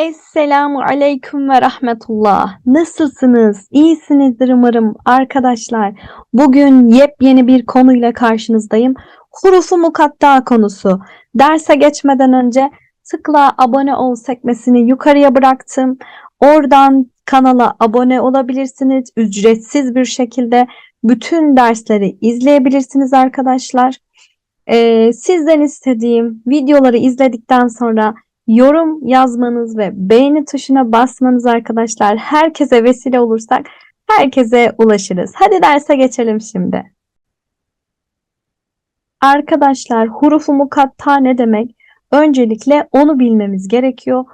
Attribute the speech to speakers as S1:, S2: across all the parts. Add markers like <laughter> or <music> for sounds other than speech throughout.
S1: Esselamu aleyküm ve rahmetullah. Nasılsınız? İyisinizdir umarım arkadaşlar. Bugün yepyeni bir konuyla karşınızdayım. Hurufu mukatta konusu. Derse geçmeden önce tıkla abone ol sekmesini yukarıya bıraktım. Oradan kanala abone olabilirsiniz. Ücretsiz bir şekilde bütün dersleri izleyebilirsiniz arkadaşlar. Ee, sizden istediğim videoları izledikten sonra yorum yazmanız ve beğeni tuşuna basmanız arkadaşlar. Herkese vesile olursak herkese ulaşırız. Hadi derse geçelim şimdi. Arkadaşlar hurufu mukatta ne demek? Öncelikle onu bilmemiz gerekiyor.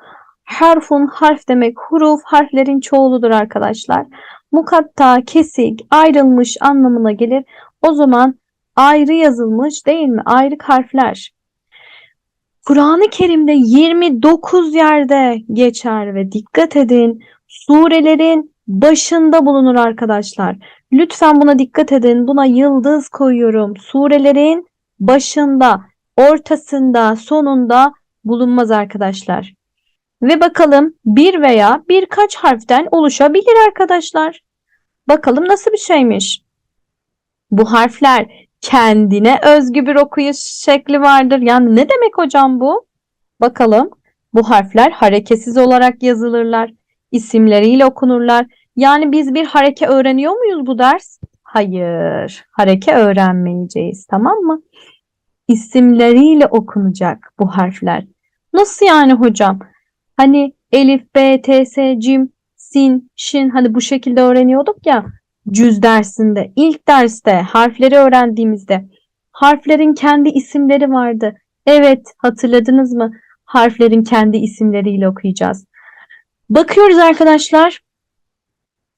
S1: Harfun harf demek huruf harflerin çoğuludur arkadaşlar. Mukatta kesik ayrılmış anlamına gelir. O zaman ayrı yazılmış değil mi? Ayrık harfler. Kur'an-ı Kerim'de 29 yerde geçer ve dikkat edin surelerin başında bulunur arkadaşlar. Lütfen buna dikkat edin. Buna yıldız koyuyorum. Surelerin başında, ortasında, sonunda bulunmaz arkadaşlar. Ve bakalım bir veya birkaç harften oluşabilir arkadaşlar. Bakalım nasıl bir şeymiş. Bu harfler kendine özgü bir okuyuş şekli vardır. Yani ne demek hocam bu? Bakalım. Bu harfler hareketsiz olarak yazılırlar. İsimleriyle okunurlar. Yani biz bir hareke öğreniyor muyuz bu ders? Hayır. Hareke öğrenmeyeceğiz. Tamam mı? İsimleriyle okunacak bu harfler. Nasıl yani hocam? Hani elif, b, t, s, cim, sin, şin hani bu şekilde öğreniyorduk ya cüz dersinde, ilk derste harfleri öğrendiğimizde harflerin kendi isimleri vardı. Evet, hatırladınız mı? Harflerin kendi isimleriyle okuyacağız. Bakıyoruz arkadaşlar.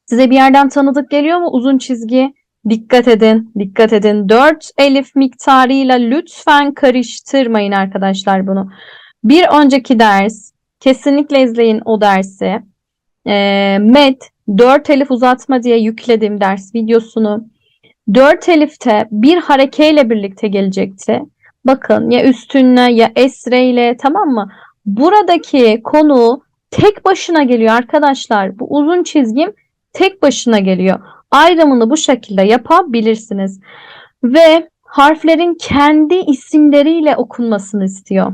S1: Size bir yerden tanıdık geliyor mu? Uzun çizgi. Dikkat edin, dikkat edin. 4 elif miktarıyla lütfen karıştırmayın arkadaşlar bunu. Bir önceki ders, kesinlikle izleyin o dersi. Ee, met 4 elif uzatma diye yükledim ders videosunu. 4 elifte bir harekeyle birlikte gelecekti. Bakın ya üstünle ya esreyle tamam mı? Buradaki konu tek başına geliyor arkadaşlar. Bu uzun çizgim tek başına geliyor. Ayrımını bu şekilde yapabilirsiniz. Ve harflerin kendi isimleriyle okunmasını istiyor.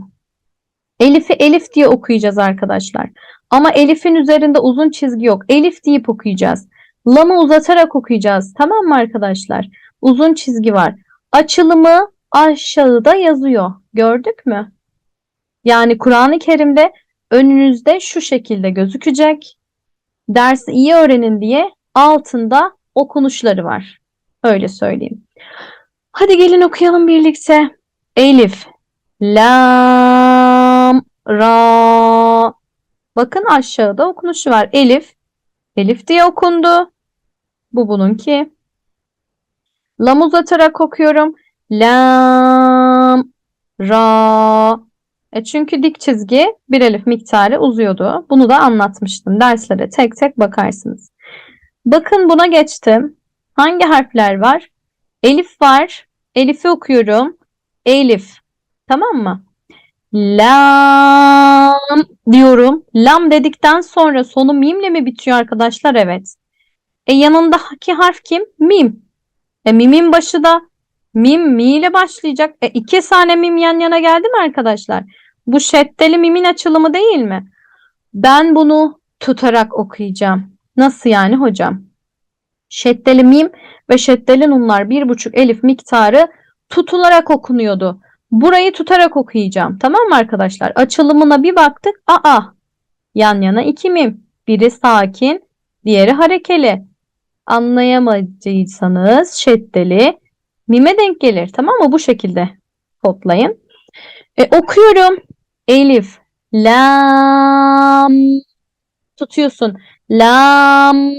S1: Elif'i elif diye okuyacağız arkadaşlar. Ama elifin üzerinde uzun çizgi yok. Elif deyip okuyacağız. Lamı uzatarak okuyacağız. Tamam mı arkadaşlar? Uzun çizgi var. Açılımı aşağıda yazıyor. Gördük mü? Yani Kur'an-ı Kerim'de önünüzde şu şekilde gözükecek. Dersi iyi öğrenin diye altında okunuşları var. Öyle söyleyeyim. Hadi gelin okuyalım birlikte. Elif, lam, ra. Bakın aşağıda okunuşu var. Elif. Elif diye okundu. Bu bununki. Lam uzatarak okuyorum. Lam, ra. E çünkü dik çizgi bir elif miktarı uzuyordu. Bunu da anlatmıştım. Derslere tek tek bakarsınız. Bakın buna geçtim. Hangi harfler var? Elif var. Elif'i okuyorum. Elif. Tamam mı? Lam diyorum. Lam dedikten sonra sonu mimle mi bitiyor arkadaşlar? Evet. E yanındaki harf kim? Mim. E mimin başı da mim mi ile başlayacak. E iki tane mim yan yana geldi mi arkadaşlar? Bu şeddeli mimin açılımı değil mi? Ben bunu tutarak okuyacağım. Nasıl yani hocam? Şeddeli mim ve şeddeli nunlar bir buçuk elif miktarı tutularak okunuyordu. Burayı tutarak okuyacağım. Tamam mı arkadaşlar? Açılımına bir baktık. Aa. Yan yana iki mim. Biri sakin, diğeri harekeli. Anlayamayacaksanız şeddeli mime denk gelir. Tamam mı? Bu şekilde kodlayın. E, okuyorum. Elif, lam tutuyorsun. Lam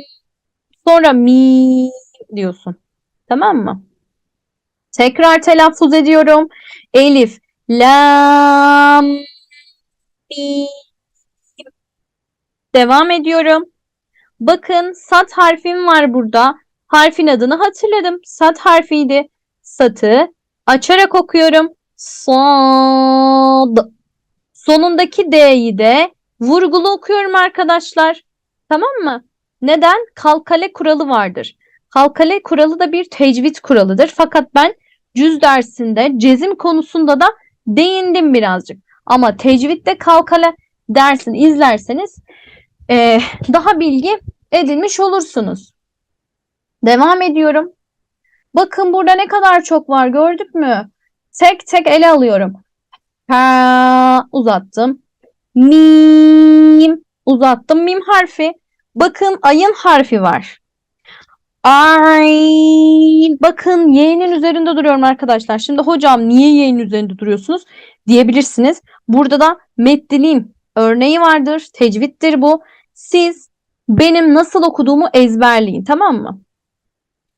S1: sonra mi diyorsun. Tamam mı? Tekrar telaffuz ediyorum. Elif, lam, mim. Devam ediyorum. Bakın sat harfim var burada. Harfin adını hatırladım. Sat harfiydi. Satı açarak okuyorum. Sad. Sonundaki D'yi de Vurgulu okuyorum arkadaşlar. Tamam mı? Neden? Kalkale kuralı vardır. Kalkale kuralı da bir tecvid kuralıdır. Fakat ben cüz dersinde cezim konusunda da değindim birazcık. Ama tecvidde kalkale dersini izlerseniz e, daha bilgi edinmiş olursunuz. Devam ediyorum. Bakın burada ne kadar çok var gördük mü? Tek tek ele alıyorum. Ha, uzattım. Mim uzattım. Mim harfi. Bakın ayın harfi var. Ayn. Bakın y'nin üzerinde duruyorum arkadaşlar. Şimdi hocam niye y'nin üzerinde duruyorsunuz diyebilirsiniz. Burada da meddilin örneği vardır. Tecvittir bu. Siz benim nasıl okuduğumu ezberleyin tamam mı?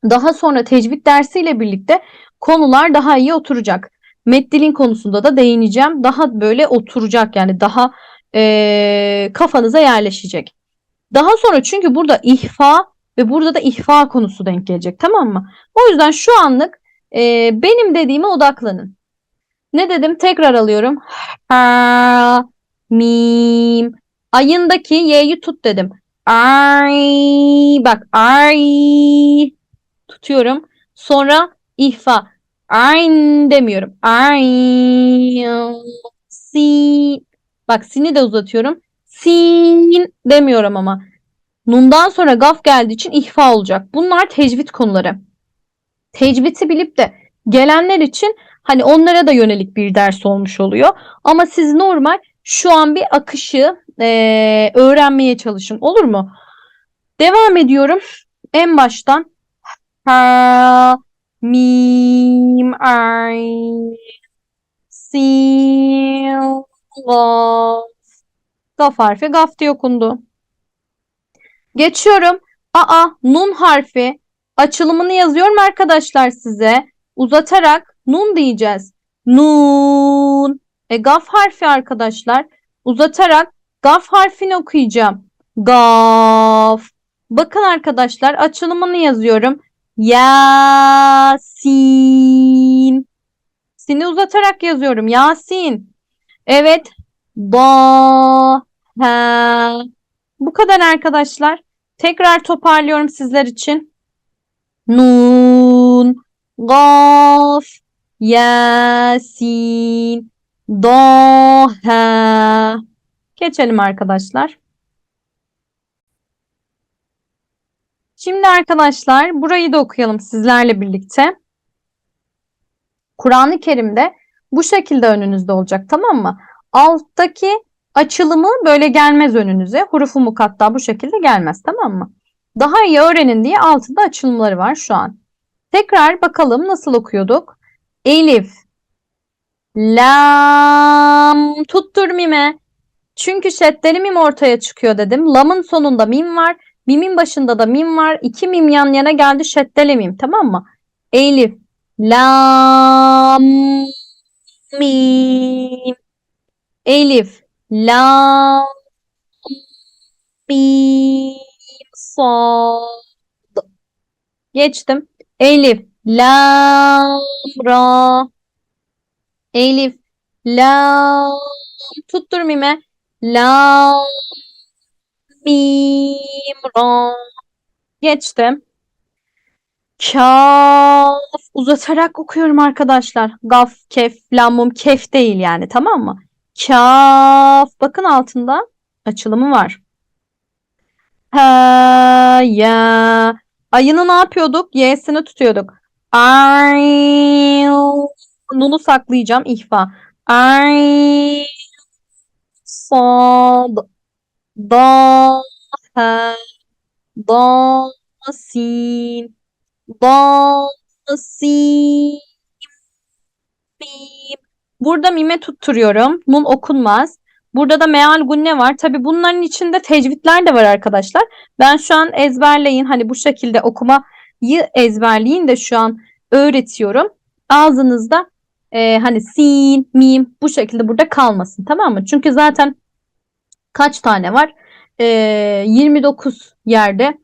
S1: Daha sonra tecvid dersiyle birlikte konular daha iyi oturacak. Meddilin konusunda da değineceğim. Daha böyle oturacak yani daha e, kafanıza yerleşecek. Daha sonra çünkü burada ihfa ve burada da ihfa konusu denk gelecek tamam mı? O yüzden şu anlık e, benim dediğime odaklanın. Ne dedim? Tekrar alıyorum. Ha, mim. Ayındaki y'yi tut dedim. Ay, bak ay tutuyorum. Sonra ihfa. Ayn demiyorum. Ay, si. Bak sini de uzatıyorum. Sin demiyorum ama. Nundan sonra gaf geldiği için ihfa olacak. Bunlar tecvid konuları. Tecvidi bilip de gelenler için hani onlara da yönelik bir ders olmuş oluyor. Ama siz normal şu an bir akışı e, öğrenmeye çalışın. Olur mu? Devam ediyorum. En baştan ha, mim, ay, sin, gaf. Gaf harfi gaf diye okundu. Geçiyorum. Aa, nun harfi. Açılımını yazıyorum arkadaşlar size. Uzatarak nun diyeceğiz. Nun. E gaf harfi arkadaşlar. Uzatarak gaf harfini okuyacağım. Gaf. Bakın arkadaşlar açılımını yazıyorum. Yasin. Sini uzatarak yazıyorum. Yasin. Evet. Ba. Ha. Bu kadar arkadaşlar. Tekrar toparlıyorum sizler için. Nun, Gaf, Yasin, Daha. Geçelim arkadaşlar. Şimdi arkadaşlar burayı da okuyalım sizlerle birlikte. Kur'an-ı Kerim'de bu şekilde önünüzde olacak tamam mı? Alttaki açılımı böyle gelmez önünüze. Hurufu mukatta bu şekilde gelmez tamam mı? Daha iyi öğrenin diye altında açılımları var şu an. Tekrar bakalım nasıl okuyorduk? Elif, lam, tuttur mime. Çünkü şeddeli mim ortaya çıkıyor dedim. Lamın sonunda mim var. Mimin başında da mim var. İki mim yan yana geldi şeddeli mim tamam mı? Elif, lam, mim. Elif, lam, mim, sad. Geçtim. Elif, lam, ra. Elif, lam, tuttur mime. Lam, mim, ra. Geçtim. Kaf uzatarak okuyorum arkadaşlar. Gaf, kef, lamum, kef değil yani tamam mı? Kaf. Bakın altında açılımı var. Ha, ya. Ayını ne yapıyorduk? Y'sini tutuyorduk. Ay. Nunu saklayacağım. İhfa. Ay. Sad. Da. Ha. Da. Sin. Da. Sin. Mim. Burada mime tutturuyorum. Nun okunmaz. Burada da meal gunne var. Tabi bunların içinde tecvidler de var arkadaşlar. Ben şu an ezberleyin. Hani bu şekilde okumayı ezberleyin de şu an öğretiyorum. Ağzınızda e, hani sin, mim bu şekilde burada kalmasın. Tamam mı? Çünkü zaten kaç tane var? E, 29 yerde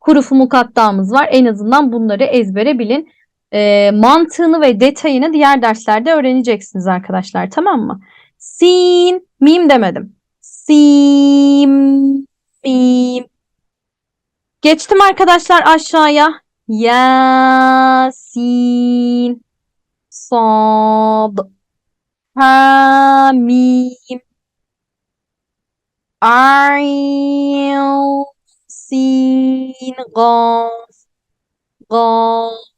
S1: hurufu mukaddamız var. En azından bunları ezbere bilin. E, mantığını ve detayını diğer derslerde öğreneceksiniz arkadaşlar. Tamam mı? Sin, mim demedim. Sim, mim. Geçtim arkadaşlar aşağıya. Yasin, Sad, Hamim, Ayn, Sin, Gaf, Gaf,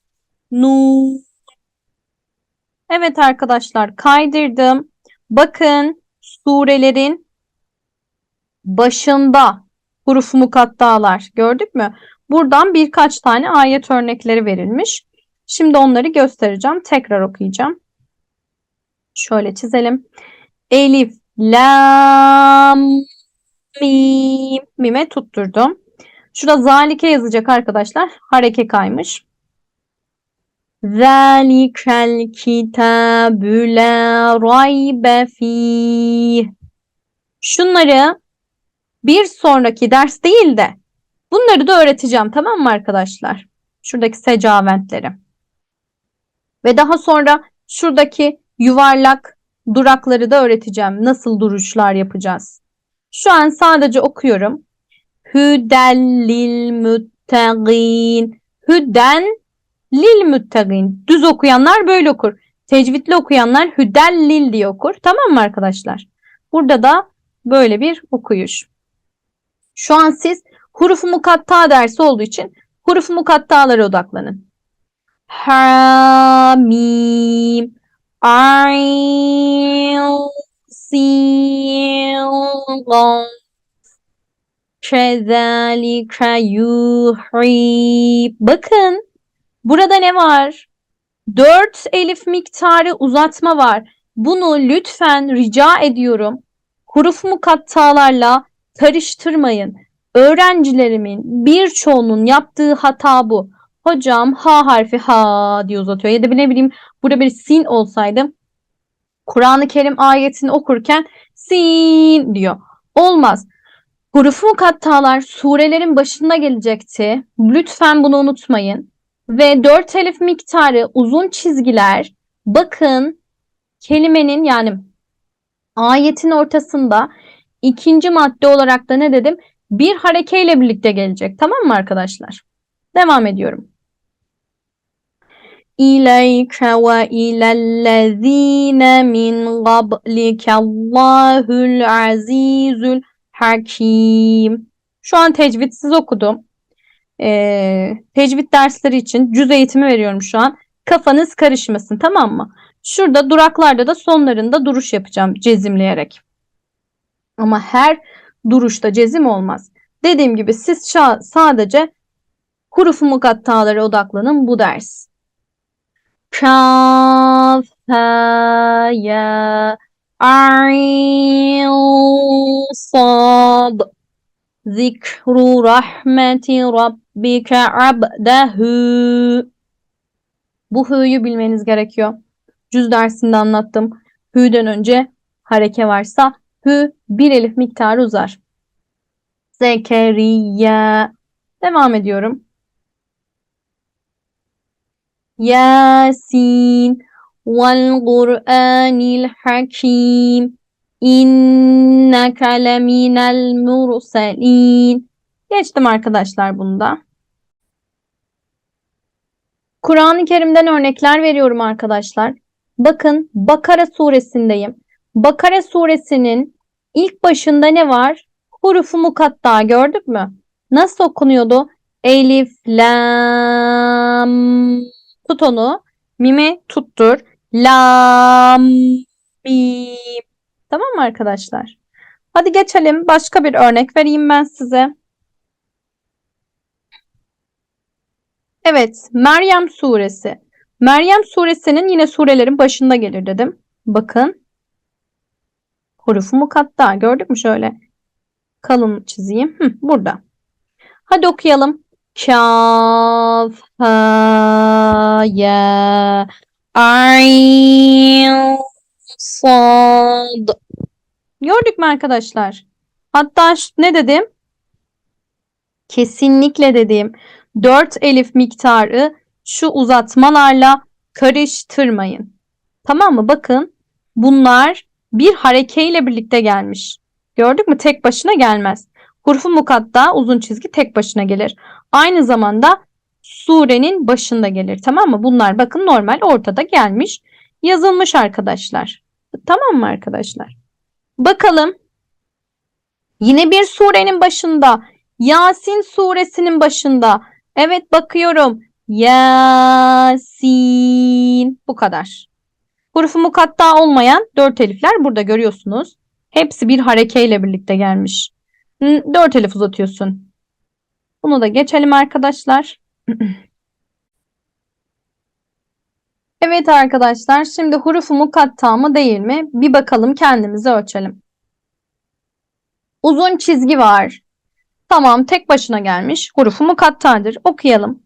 S1: Nun. Evet arkadaşlar kaydırdım. Bakın surelerin başında huruf mukattalar gördük mü? Buradan birkaç tane ayet örnekleri verilmiş. Şimdi onları göstereceğim. Tekrar okuyacağım. Şöyle çizelim. Elif, lam, mim. Mime tutturdum. Şurada zalike yazacak arkadaşlar. Hareke kaymış. Kitabü la raybe fih. Şunları bir sonraki ders değil de bunları da öğreteceğim tamam mı arkadaşlar? Şuradaki secaventleri. Ve daha sonra şuradaki yuvarlak durakları da öğreteceğim. Nasıl duruşlar yapacağız? Şu an sadece okuyorum. Hüdellil müttegin. Hüden lil müttegin. Düz okuyanlar böyle okur. Tecvidli okuyanlar hüdellil diye okur. Tamam mı arkadaşlar? Burada da böyle bir okuyuş. Şu an siz hurufu mukatta dersi olduğu için hurufu mukattalara odaklanın. Hamim, ayn, sin, gaf, kezalike yuhri. Bakın burada ne var? Dört elif miktarı uzatma var. Bunu lütfen rica ediyorum. Huruf mukattalarla karıştırmayın. Öğrencilerimin birçoğunun yaptığı hata bu. Hocam ha harfi ha diye uzatıyor. Ya da ne bileyim burada bir sin olsaydı Kur'an-ı Kerim ayetini okurken sin diyor. Olmaz. Hurufu mukattalar surelerin başında gelecekti. Lütfen bunu unutmayın. Ve dört elif miktarı uzun çizgiler bakın kelimenin yani ayetin ortasında ikinci madde olarak da ne dedim? Bir harekeyle birlikte gelecek. Tamam mı arkadaşlar? Devam ediyorum. İleyke ve ilellezine min qablike Allahul azizül hakim. Şu an tecvidsiz okudum. Ee, tecvid dersleri için cüz eğitimi veriyorum şu an. Kafanız karışmasın tamam mı? Şurada duraklarda da sonlarında duruş yapacağım cezimleyerek. Ama her duruşta cezim olmaz. Dediğim gibi siz sadece hurufu mukattalara odaklanın bu ders. Kaf, ha, sad. Zikru rahmeti rabbike abdehu. Bu hü'yü bilmeniz gerekiyor. Cüz dersinde anlattım. Hü'den önce hareke varsa hü bir elif miktarı uzar. Zekeriya. Devam ediyorum. Yasin vel Kur'anil Hakim inneke leminel murselin. Geçtim arkadaşlar bunda. Kur'an-ı Kerim'den örnekler veriyorum arkadaşlar. Bakın Bakara suresindeyim. Bakara suresinin ilk başında ne var? Hurufu mukatta gördük mü? Nasıl okunuyordu? Elif, lam, tut onu. Mime tuttur. Lam, mim. Tamam mı arkadaşlar? Hadi geçelim. Başka bir örnek vereyim ben size. Evet, Meryem suresi. Meryem suresinin yine surelerin başında gelir dedim. Bakın. Hurufu mukatta. Gördük mü şöyle? Kalın çizeyim. Hı, burada. Hadi okuyalım. Kaf, ha, ya, ayn, sad. Gördük mü arkadaşlar? Hatta ne dedim? Kesinlikle dedim. 4 elif miktarı şu uzatmalarla karıştırmayın. Tamam mı? Bakın bunlar bir harekeyle birlikte gelmiş. Gördük mü? Tek başına gelmez. Hurufu mukatta uzun çizgi tek başına gelir. Aynı zamanda surenin başında gelir. Tamam mı? Bunlar bakın normal ortada gelmiş. Yazılmış arkadaşlar. Tamam mı arkadaşlar? Bakalım. Yine bir surenin başında. Yasin suresinin başında. Evet bakıyorum. Yasin. Bu kadar. Hurufu mukatta olmayan dört elifler burada görüyorsunuz. Hepsi bir harekeyle birlikte gelmiş. Dört elif uzatıyorsun. Bunu da geçelim arkadaşlar. <clears throat> Evet arkadaşlar şimdi hurufu mukatta mı değil mi? Bir bakalım kendimizi ölçelim. Uzun çizgi var. Tamam tek başına gelmiş. Hurufu mukattadır. Okuyalım.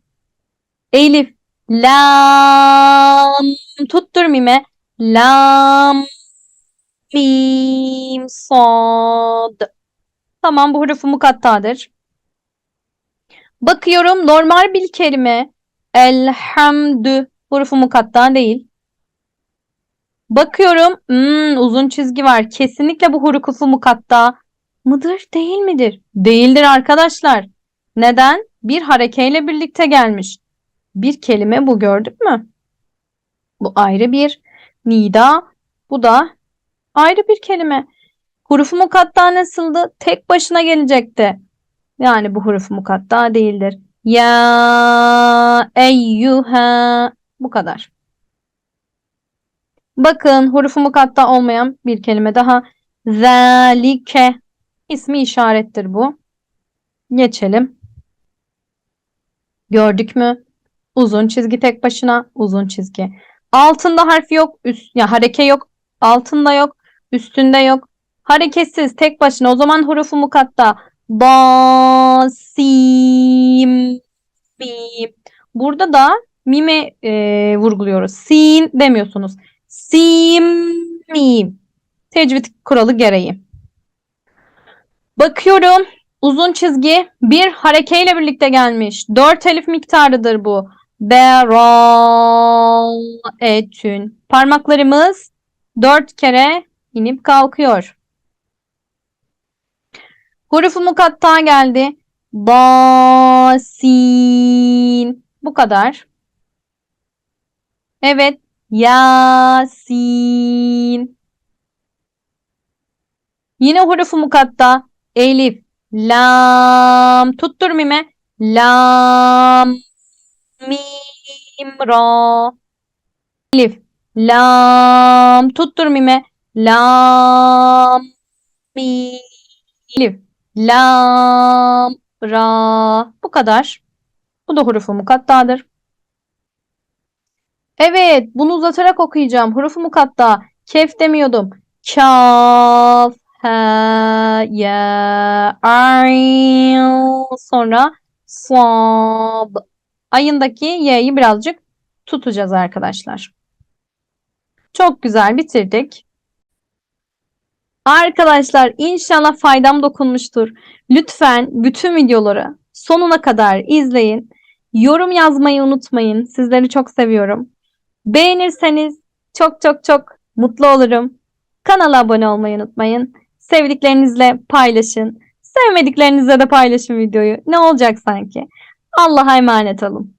S1: Elif, lam, tuttur mime. Lam, mim, sad. Tamam bu hurufu mukattadır. Bakıyorum normal bir kelime. Elhamdü hurufu mukatta değil. Bakıyorum hmm, uzun çizgi var. Kesinlikle bu hurufu mukatta mıdır değil midir? Değildir arkadaşlar. Neden? Bir harekeyle birlikte gelmiş. Bir kelime bu gördük mü? Bu ayrı bir nida. Bu da ayrı bir kelime. Hurufu mukatta nasıldı? Tek başına gelecekti. Yani bu hurufu mukatta değildir. Ya eyyuha bu kadar. Bakın hurufu mukatta olmayan bir kelime daha. Zalike ismi işarettir bu. Geçelim. Gördük mü? Uzun çizgi tek başına uzun çizgi. Altında harf yok, üst ya hareke yok, altında yok, üstünde yok. Hareketsiz tek başına o zaman hurufu mukatta. Ba, sim, mim. Burada da mime e, vurguluyoruz. Sin demiyorsunuz. Sim, mim. Tecvid kuralı gereği. Bakıyorum. Uzun çizgi bir harekeyle birlikte gelmiş. Dört elif miktarıdır bu. Beraetün. Parmaklarımız dört kere inip kalkıyor. Hurufu mukatta geldi. Basin. Bu kadar. Evet. Yasin. Yine hurufu mukatta. Elif. Lam. Tuttur mime. Lam. Mim. Ra. Elif. Lam. Tuttur mime. Lam. Mim. Elif. Lam. Ra. Bu kadar. Bu da hurufu mukattadır. Evet, bunu uzatarak okuyacağım. Hurufu mukatta. Kef demiyordum. Kaf, ha, ya, ayn. Sonra sab. Ayındaki y'yi birazcık tutacağız arkadaşlar. Çok güzel bitirdik. Arkadaşlar inşallah faydam dokunmuştur. Lütfen bütün videoları sonuna kadar izleyin. Yorum yazmayı unutmayın. Sizleri çok seviyorum. Beğenirseniz çok çok çok mutlu olurum. Kanala abone olmayı unutmayın. Sevdiklerinizle paylaşın. Sevmediklerinizle de paylaşın videoyu. Ne olacak sanki? Allah'a emanet olun.